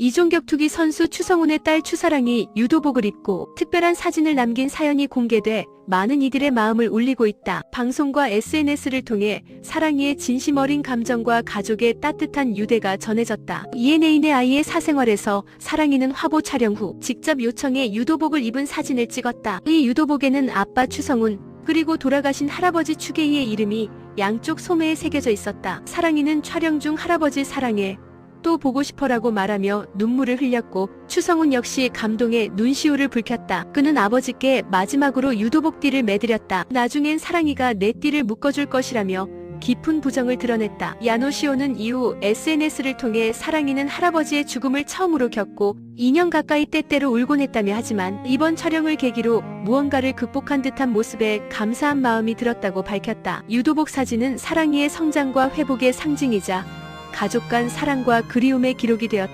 이종격투기 선수 추성훈의 딸 추사랑이 유도복을 입고 특별한 사진을 남긴 사연이 공개돼 많은 이들의 마음을 울리고 있다. 방송과 SNS를 통해 사랑이의 진심 어린 감정과 가족의 따뜻한 유대가 전해졌다. ENA의 아이의 사생활에서 사랑이는 화보 촬영 후 직접 요청해 유도복을 입은 사진을 찍었다. 이 유도복에는 아빠 추성훈 그리고 돌아가신 할아버지 추계희의 이름이 양쪽 소매에 새겨져 있었다. 사랑이는 촬영 중 할아버지 사랑해 또 보고 싶어라고 말하며 눈물을 흘렸고 추성훈 역시 감동에 눈시울을 붉혔다. 그는 아버지께 마지막으로 유도복 띠를 매드렸다. 나중엔 사랑이가 내 띠를 묶어줄 것이라며 깊은 부정을 드러냈다. 야노시오는 이후 SNS를 통해 사랑이는 할아버지의 죽음을 처음으로 겪고 2년 가까이 때때로 울곤 했다며 하지만 이번 촬영을 계기로 무언가를 극복한 듯한 모습에 감사한 마음이 들었다고 밝혔다. 유도복 사진은 사랑이의 성장과 회복의 상징이자 가족 간 사랑과 그리움의 기록이 되었다.